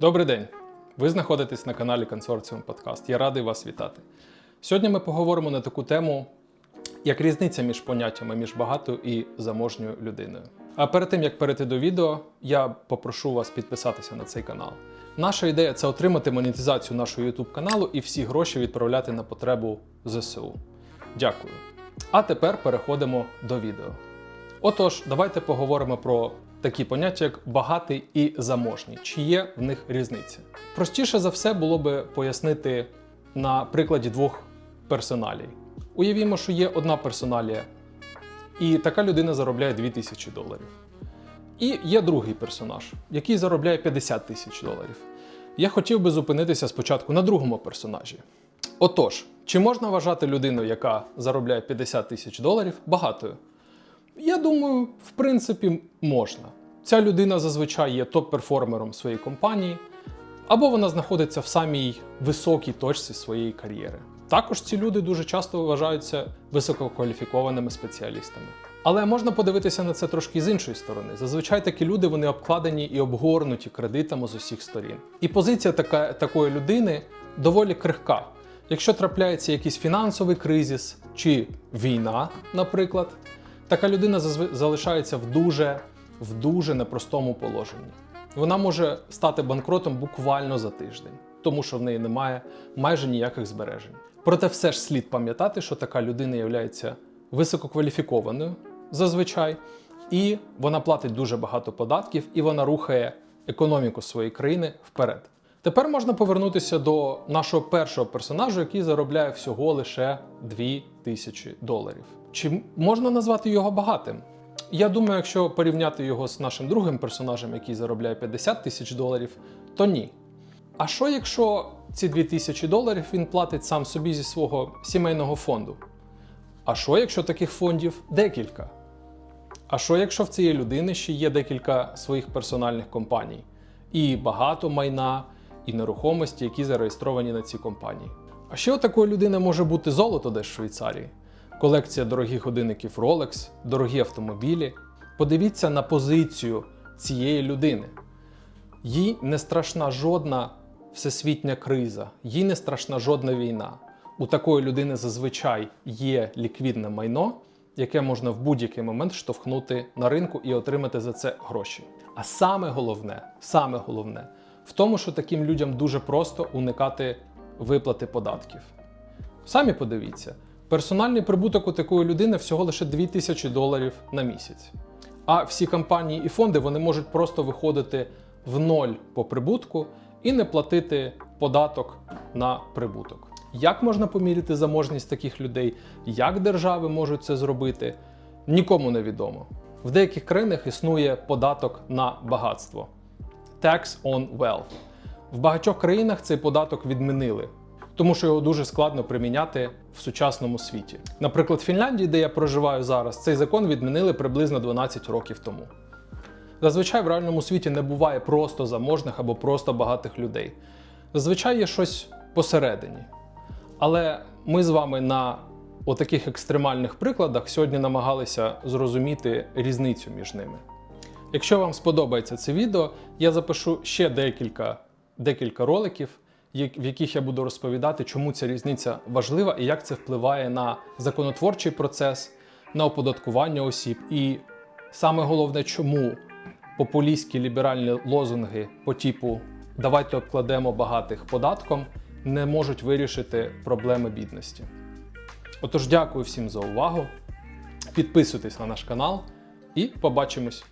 Добрий день! Ви знаходитесь на каналі Консорціум Подкаст. Я радий вас вітати. Сьогодні ми поговоримо на таку тему, як різниця між поняттями між багатою і заможньою людиною. А перед тим як перейти до відео, я попрошу вас підписатися на цей канал. Наша ідея це отримати монетизацію нашого YouTube каналу і всі гроші відправляти на потребу ЗСУ. Дякую. А тепер переходимо до відео. Отож, давайте поговоримо про такі поняття, як багатий і заможний. Чи є в них різниця? Простіше за все було би пояснити на прикладі двох персоналій. Уявімо, що є одна персоналія, і така людина заробляє 2000 доларів. І є другий персонаж, який заробляє 50 тисяч доларів. Я хотів би зупинитися спочатку на другому персонажі. Отож, чи можна вважати людину, яка заробляє 50 тисяч доларів, багатою? Я думаю, в принципі, можна. Ця людина зазвичай є топ-перформером своєї компанії, або вона знаходиться в самій високій точці своєї кар'єри. Також ці люди дуже часто вважаються висококваліфікованими спеціалістами. Але можна подивитися на це трошки з іншої сторони. Зазвичай такі люди вони обкладені і обгорнуті кредитами з усіх сторін. І позиція така, такої людини доволі крихка. Якщо трапляється якийсь фінансовий кризис чи війна, наприклад, така людина залишається в дуже, в дуже непростому положенні. Вона може стати банкротом буквально за тиждень, тому що в неї немає майже ніяких збережень. Проте все ж слід пам'ятати, що така людина є висококваліфікованою зазвичай, і вона платить дуже багато податків, і вона рухає економіку своєї країни вперед. Тепер можна повернутися до нашого першого персонажа, який заробляє всього лише 2000 доларів. Чи можна назвати його багатим? Я думаю, якщо порівняти його з нашим другим персонажем, який заробляє 50 тисяч доларів, то ні. А що якщо ці 2000 доларів він платить сам собі зі свого сімейного фонду? А що якщо таких фондів декілька? А що якщо в цієї людини ще є декілька своїх персональних компаній, і багато майна, і нерухомості, які зареєстровані на цій компанії? А ще у такої людини може бути золото десь в Швейцарії, колекція дорогих годинників Rolex, дорогі автомобілі. Подивіться на позицію цієї людини. Їй не страшна жодна всесвітня криза, їй не страшна жодна війна. У такої людини зазвичай є ліквідне майно, яке можна в будь-який момент штовхнути на ринку і отримати за це гроші. А саме головне, саме головне в тому, що таким людям дуже просто уникати виплати податків. Самі подивіться, персональний прибуток у такої людини всього лише 2000 доларів на місяць. А всі компанії і фонди вони можуть просто виходити в ноль по прибутку і не платити податок на прибуток. Як можна поміряти заможність таких людей? Як держави можуть це зробити? Нікому не відомо. В деяких країнах існує податок на багатство Tax on Wealth. В багатьох країнах цей податок відмінили, тому що його дуже складно приміняти в сучасному світі. Наприклад, в Фінляндії, де я проживаю зараз, цей закон відмінили приблизно 12 років тому. Зазвичай в реальному світі не буває просто заможних або просто багатих людей. Зазвичай є щось посередині. Але ми з вами на отаких екстремальних прикладах сьогодні намагалися зрозуміти різницю між ними. Якщо вам сподобається це відео, я запишу ще декілька, декілька роликів, в яких я буду розповідати, чому ця різниця важлива і як це впливає на законотворчий процес, на оподаткування осіб, і саме головне, чому популістські ліберальні лозунги по типу давайте обкладемо багатих податком не можуть вирішити проблеми бідності. Отож, дякую всім за увагу. Підписуйтесь на наш канал і побачимось